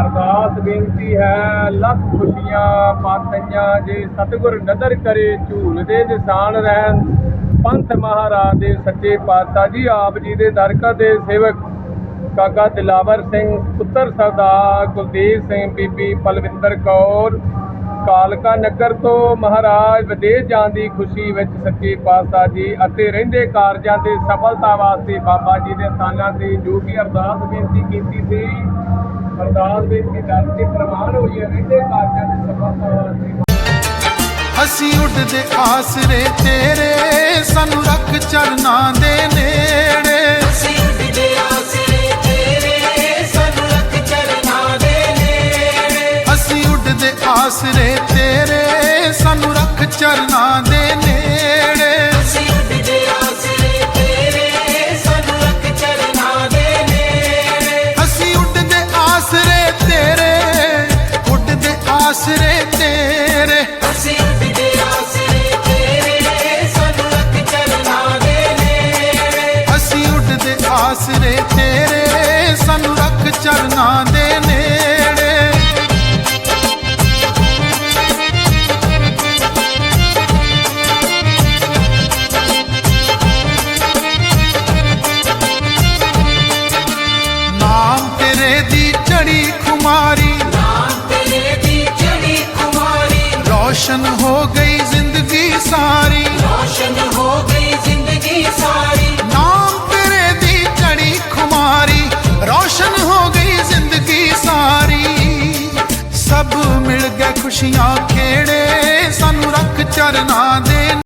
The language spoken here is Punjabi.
ਅਰਦਾਸ ਬੇਨਤੀ ਹੈ, ਲੱਖ ਖੁਸ਼ੀਆਂ ਪਾਤੀਆਂ ਜੇ ਸਤਿਗੁਰ ਨਦਰ ਕਰੇ, ਝੂਲ ਦੇ ਨਿਸ਼ਾਨ ਰਹਿਣ। ਪੰਥ ਮਹਾਰਾਜ ਦੇ ਸੱਚੇ ਪਾਤਸ਼ਾਹ ਜੀ, ਆਪ ਜੀ ਦੇ ਦਰਕਾ ਦੇ ਸੇਵਕ ਕਾਕਾ ਦਿਲਾਵਰ ਸਿੰਘ, ਪੁੱਤਰ ਸਰਦਾਰ ਕੁਲਦੀਪ ਸਿੰਘ, ਬੀਬੀ ਪਲਵਿੰਦਰ ਕੌਰ ਕਾਲਕਾ ਨਗਰ ਤੋਂ ਮਹਾਰਾਜ ਵਿਦੇਸ਼ ਜਾਣ ਦੀ ਖੁਸ਼ੀ ਵਿੱਚ ਸੱਚੇ ਪਾਤਸ਼ਾਹ ਜੀ ਅਤੇ ਰਹਿੰਦੇ ਕਾਰਜਾਂ ਦੇ ਸਫਲਤਾ ਵਾਸਤੇ ਬਾਬਾ ਜੀ ਦੇ ਸਥਾਨਾਂ ਤੇ ਜੋ ਕਿ ਅਰਦਾਸ ਬੇਨਤੀ ਕੀਤੀ ਸੀ, ਅਰਦਾਸ ਬੇਨਤੀ ਦਰ ਕੇ ਪ੍ਰਮਾਣ ਹੋਈ ਹੈ, ਰਹਿੰਦੇ ਕਾਰਜਾਂ ਦੇ ਸਫਲਤਾ ਵਾਸਤੇ। ਅਸੀਂ ਉੱਡਦੇ ਆਸਰੇ ਤੇਰੇ, ਸਾਨੂੰ ਰੱਖ ਚਰਨਾਂ ਦੇ ਨੇੜੇ ਆਸਰੇ ਤੇਰੇ ਸਾਨੂੰ ਰੱਖ ਚਰਨਾਂ ਦੇ ਨੇੜੇ। ਅਸੀਂ ਉੱਡਦੇ ਆਸਰੇ ਤੇਰੇ ਸਾਨੂੰ ਰੱਖ ਚਰਨਾਂ ਦੇ ਨੇੜੇ। ਅਸੀਂ ਉੱਡਦੇ ਆਸਰੇ ਤੇਰੇ ਉੱਡਦੇ ਆਸਰੇ ਤੇਰੇ। ਅਸੀਂ ਉੱਡਦੇ ਆਸਰੇ ਤੇਰੇ ਸਾਨੂੰ ਰੱਖ ਚਰਨਾਂ ਦੇ ਨੇੜੇ। ਅਸੀਂ ਉੱਡਦੇ ਆਸਰੇ ਤੇਰੇ ਸਾਨੂੰ ਰੱਖ ਚਰਨਾਂ ਦੇ ਰੋਸ਼ਨ ਹੋ ਗਈ ਜ਼ਿੰਦਗੀ ਸਾਰੀ। ਰੋਸ਼ਨ ਹੋ ਗਈ ਜ਼ਿੰਦਗੀ ਸਾਰੀ। ਨਾਮ ਤੇਰੇ ਦੀ ਚੜੀ ਖੁਮਾਰੀ ਰੋਸ਼ਨ ਹੋ ਗਈ ਜ਼ਿੰਦਗੀ ਸਾਰੀ। ਸਭ ਮਿਲ ਗਏ ਖੁਸ਼ੀਆਂ ਖੇੜੇ ਸਾਨੂੰ ਰੱਖ ਚਰਨਾ